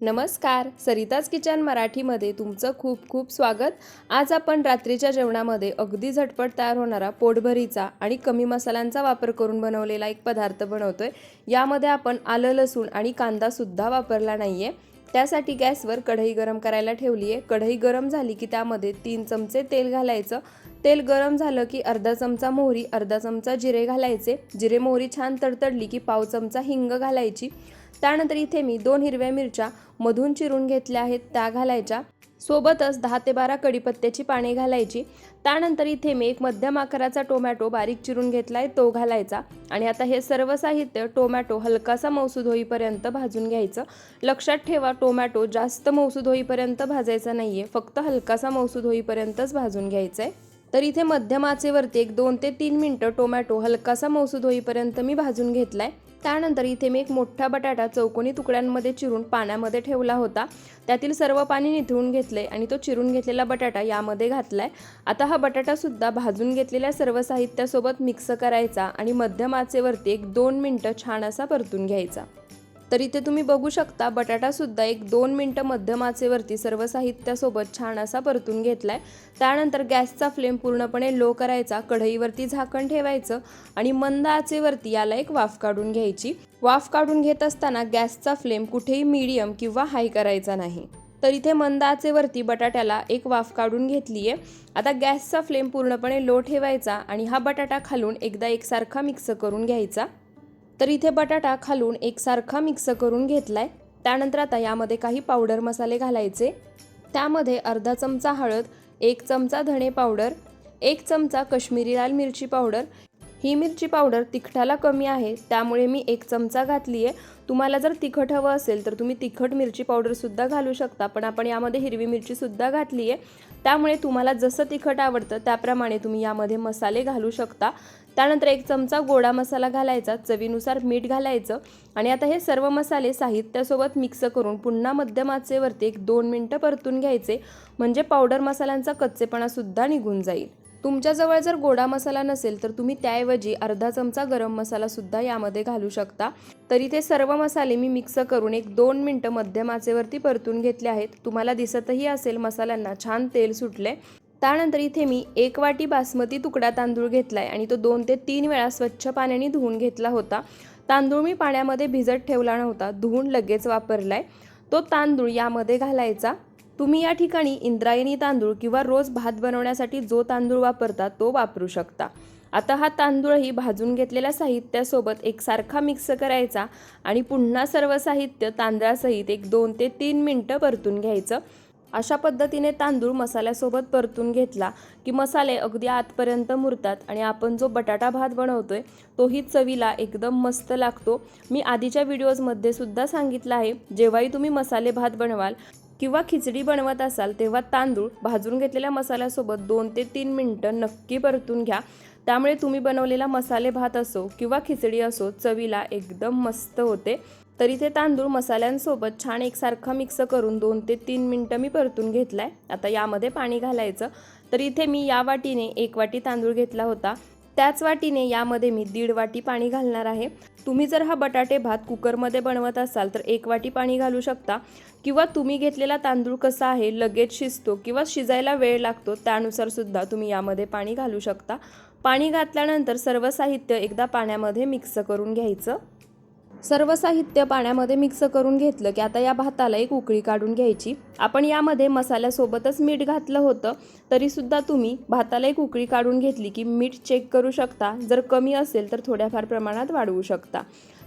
नमस्कार. सरिताज किचन मराठीमध्ये तुमचं खूप खूप स्वागत. आज आपण रात्रीच्या जेवणामध्ये अगदी झटपट तयार होणारा पोटभरीचा आणि कमी मसाल्यांचा वापर करून बनवलेला एक पदार्थ बनवतोय. यामध्ये आपण आलं लसूण आणि कांदासुद्धा वापरला नाही आहे त्यासाठी गॅसवर कढई गरम करायला ठेवली आहे कढई गरम झाली की त्यामध्ये तीन चमचे तेल घालायचं. तेल गरम झालं की अर्धा चमचा मोहरी अर्धा चमचा जिरे घालायचे. जिरे मोहरी छान तडतडली की पाव चमचा हिंग घालायची. त्यानंतर इथे मी दोन हिरव्या मिरच्या मधून चिरून घेतल्या आहेत त्या घालायच्या. सोबतच दहा ते बारा कडीपत्त्याची पाने घालायची. त्यानंतर इथे मी एक मध्यम आकाराचा टोमॅटो बारीक चिरून घेतला आहे तो घालायचा. आणि आता हे सर्व साहित्य टोमॅटो हलकासा मौसूद होईपर्यंत भाजून घ्यायचं. लक्षात ठेवा टोमॅटो जास्त मौसूद होईपर्यंत भाजायचा नाही आहे फक्त हलकासा मौसूद होईपर्यंतच भाजून घ्यायचं आहे तर इथे मध्यम आचेवरती एक दोन ते तीन मिनटं टोमॅटो हलकासा मौसूद होईपर्यंत मी भाजून घेतलाय. त्यानंतर इथे मी एक मोठा बटाटा चौकोनी तुकड्यांमध्ये चिरून पाण्यामध्ये ठेवला होता. त्यातील सर्व पाणी निथळून घेतले आणि तो चिरून घेतलेला बटाटा यामध्ये घातलाय. आता हा बटाटासुद्धा भाजून घेतलेल्या सर्व साहित्यासोबत मिक्स करायचा आणि मध्यम आचेवरती एक दोन मिनटं छान असा परतून घ्यायचा. तर इथे तुम्ही बघू शकता. बटाटासुद्धा एक दोन मिनटं मध्यम आचेवरती सर्व साहित्यासोबत छान असा परतून घेतला आहे त्यानंतर गॅसचा फ्लेम पूर्णपणे लो करायचा. कढईवरती झाकण ठेवायचं आणि मंद आचेवरती याला एक वाफ काढून घ्यायची. वाफ काढून घेत असताना गॅसचा फ्लेम कुठेही मीडियम किंवा हाय करायचा नाही. तर इथे मंद आचेवरती बटाट्याला एक वाफ काढून घेतली आहे आता गॅसचा फ्लेम पूर्णपणे लो ठेवायचा आणि हा बटाटा खालून एकदा एकसारखा मिक्स करून घ्यायचा. तर इथे बटाटा खालून एकसारखा मिक्स करून घेतलाय. त्यानंतर आता यामध्ये काही पावडर मसाले घालायचे. त्यामध्ये अर्धा चमचा हळद एक चमचा धणे पावडर एक चमचा कश्मीरी लाल मिरची पावडर ही मिरची पावडर तिखटाला कमी आहे त्यामुळे मी एक चमचा घातली आहे तुम्हाला जर तिखट हवं असेल तर तुम्ही तिखट मिरची पावडरसुद्धा घालू शकता पण आपण यामध्ये हिरवी मिरचीसुद्धा घातली आहे त्यामुळे तुम्हाला जसं तिखट आवडतं त्याप्रमाणे तुम्ही यामध्ये मसाले घालू शकता. त्यानंतर एक चमचा गोडा मसाला घालायचा चवीनुसार मीठ घालायचं आणि आता हे सर्व मसाले साहित्यासोबत मिक्स करून पुन्हा मध्यम आचेवरती एक दोन मिनटं परतून घ्यायचे म्हणजे पावडर मसाल्यांचा कच्चेपणासुद्धा निघून जाईल. तुमच्याजवळ जर गोडा मसाला नसेल तर तुम्ही त्याऐवजी अर्धा चमचा गरम मसालासुद्धा यामध्ये घालू शकता. तरी ते सर्व मसाले मी मिक्स करून एक दोन मिनटं मध्यम आचेवरती परतून घेतले आहेत. तुम्हाला दिसतही असेल मसाल्यांना छान तेल सुटले. त्यानंतर इथे मी एक वाटी बासमती तुकडा तांदूळ घेतला आहे आणि तो दोन ते तीन वेळा स्वच्छ पाण्याने धुवून घेतला होता. तांदूळ मी पाण्यामध्ये भिजत ठेवला नव्हता धुवून लगेच वापरला आहे तो तांदूळ यामध्ये घालायचा. तुम्ही या ठिकाणी इंद्रायणी तांदूळ किंवा रोज भात बनवण्यासाठी जो तांदूळ वापरता तो वापरू शकता. आता हा तांदूळही भाजून घेतलेल्या साहित्यासोबत एकसारखा मिक्स करायचा आणि पुन्हा सर्व साहित्य तांदळासहित एक दोन ते तीन मिनटं परतून घ्यायचं. अशा पद्धतीने तांदूळ मसाल्यासोबत परतून घेतला की मसाले अगदी आतपर्यंत मुरतात आणि आपण जो बटाटा भात बनवतोय तोही चवीला एकदम मस्त लागतो. मी आधीच्या व्हिडिओजमध्ये सुद्धा सांगितलं आहे जेव्हाही तुम्ही मसाले भात बनवाल किंवा खिचडी बनवत असाल तेव्हा तांदूळ भाजून घेतलेल्या मसाल्यासोबत दोन ते तीन मिनटं नक्की परतून घ्या. त्यामुळे तुम्ही बनवलेला मसाले भात असो किंवा खिचडी असो चवीला एकदम मस्त होते. तर इथे तांदूळ मसाल्यांसोबत छान एकसारखा मिक्स करून दोन ते तीन मिनटं मी परतून घेतलाय. आता यामध्ये पाणी घालायचं. तर इथे मी या वाटीने एक वाटी तांदूळ घेतला होता. त्याच वाटीने यामध्ये मी दीड वाटी पाणी घालणार आहे. तुम्ही जर हा बटाटे भात कुकरमध्ये बनवत असाल तर एक वाटी पाणी घालू शकता. किंवा तुम्ही घेतलेला तांदूळ कसा आहे लगेच शिजतो किंवा शिजायला वेळ लागतो त्यानुसार सुद्धा तुम्ही यामध्ये पाणी घालू शकता. पाणी घातल्यानंतर सर्व साहित्य एकदा पाण्यामध्ये मिक्स करून घ्यायचं. सर्व साहित्य पाण्यामध्ये मिक्स करून घेतलं की आता या भाताला एक उकळी काढून घ्यायची. आपण यामध्ये मसाल्यासोबतच मीठ घातलं होतं तरीसुद्धा तुम्ही भाताला एक उकळी काढून घेतली की मीठ चेक करू शकता. जर कमी असेल तर थोड्याफार प्रमाणात वाढवू शकता.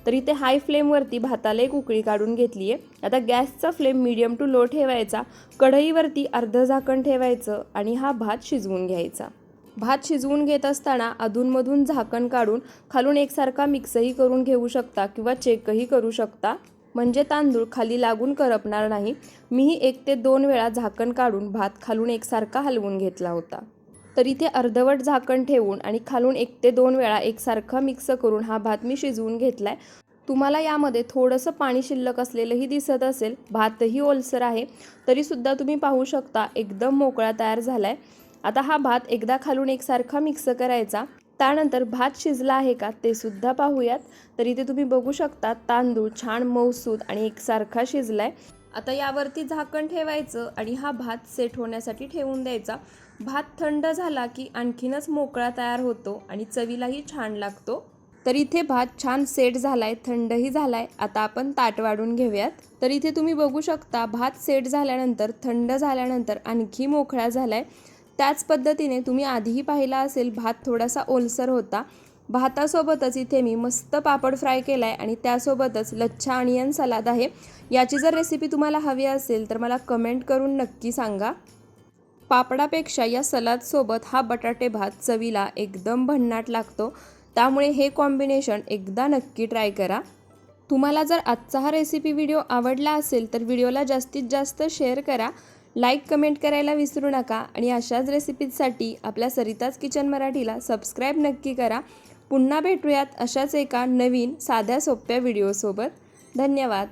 तर इथे हाय फ्लेमवरती भाताला एक उकळी काढून घेतली आहे आता गॅसचा फ्लेम मीडियम टू लो ठेवायचा. कढईवरती अर्ध झाकण ठेवायचं आणि हा भात शिजवून घ्यायचा. भात शिजवून घेत असताना अधूनमधून झाकण काढून खालून एकसारखा मिक्सही करून घेऊ शकता किंवा चेकही करू शकता. म्हणजे तांदूळ खाली लागून करपणार नाही. मीही एक ते दोन वेळा झाकण काढून भात खालून एकसारखा हलवून घेतला होता. तर इथे अर्धवट झाकण ठेवून आणि खालून एक ते दोन वेळा एकसारखा मिक्स करून हा भात मी शिजवून घेतला आहे तुम्हाला यामध्ये थोडंसं पाणी शिल्लक असलेलंही दिसत असेल. भातही ओलसर आहे. तरीसुद्धा तुम्ही पाहू शकता एकदम मोकळा तयार झाला आहे आता हा भात एकदा खालून एकसारखा मिक्स करायचा. त्यानंतर भात शिजला आहे का ते सुद्धा पाहूयात. तर इथे तुम्ही बघू शकता तांदूळ छान मऊसूद आणि एकसारखा शिजलाय. आता यावरती झाकण ठेवायचं आणि हा भात सेट होण्यासाठी ठेवून द्यायचा. भात थंड झाला की आणखीनच मोकळा तयार होतो आणि चवीलाही छान लागतो. तर इथे भात छान सेट झालाय थंडही झालाय. आता आपण ताट वाढून घेऊयात. तर इथे तुम्ही बघू शकता भात सेट झाल्यानंतर थंड झाल्यानंतर आणखी मोकळा झालाय. त्याच पद्धतीने तुम्ही आधीही पाहिला असेल भात थोडासा ओलसर होता. भातासोबतच इथे मी मस्त पापड फ्राय केला आहे आणि त्यासोबतच लच्छा अनियन सलाद आहे. याची जर रेसिपी तुम्हाला हवी असेल तर मला कमेंट करून नक्की सांगा. पापडापेक्षा या सलादसोबत हा बटाटे भात चवीला एकदम भन्नाट लागतो. त्यामुळे हे कॉम्बिनेशन एकदा नक्की ट्राय करा. तुम्हाला जर आजचा हा रेसिपी व्हिडिओ आवडला असेल तर व्हिडिओला जास्तीत जास्त शेअर करा. लाईक कमेंट करायला विसरू नका आणि अशाच रेसिपीजसाठी आपल्या सरिताज किचन मराठीला सबस्क्राईब नक्की करा. पुन्हा भेटूयात अशाच एका नवीन साध्या सोप्या व्हिडिओसोबत. धन्यवाद.